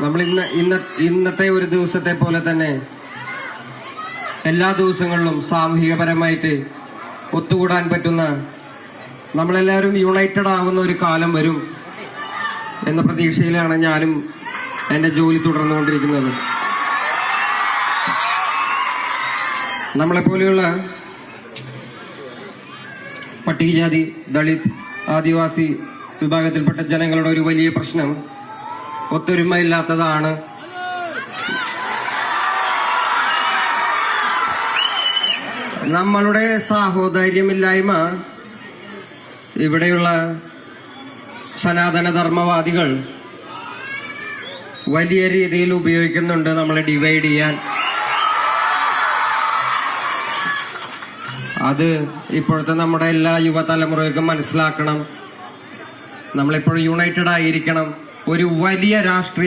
നമ്മൾ ഇന്ന് ഇന്ന ഇന്നത്തെ ഒരു ദിവസത്തെ പോലെ തന്നെ എല്ലാ ദിവസങ്ങളിലും സാമൂഹികപരമായിട്ട് ഒത്തുകൂടാൻ പറ്റുന്ന നമ്മളെല്ലാവരും യുണൈറ്റഡ് ആവുന്ന ഒരു കാലം വരും എന്ന പ്രതീക്ഷയിലാണ് ഞാനും എന്റെ ജോലി തുടർന്നുകൊണ്ടിരിക്കുന്നത്. നമ്മളെപ്പോലെയുള്ള പട്ടികജാതി ദളിത് ആദിവാസി വിഭാഗത്തിൽപ്പെട്ട ജനങ്ങളുടെ ഒരു വലിയ പ്രശ്നം ഒത്തൊരുമയില്ലാത്തതാണ്. നമ്മളുടെ സാഹോദര്യമില്ലായ്മ ഇവിടെയുള്ള സനാതനധർമ്മവാദികൾ വലിയ രീതിയിൽ ഉപയോഗിക്കുന്നുണ്ട് നമ്മളെ ഡിവൈഡ് ചെയ്യാൻ. അത് ഇപ്പോഴത്തെ നമ്മുടെ എല്ലാ യുവതലമുറകൾക്കും മനസ്സിലാക്കണം. നമ്മളിപ്പോൾ യുണൈറ്റഡ് ആയിരിക്കണം. ഒരു വലിയ രാഷ്ട്രീയ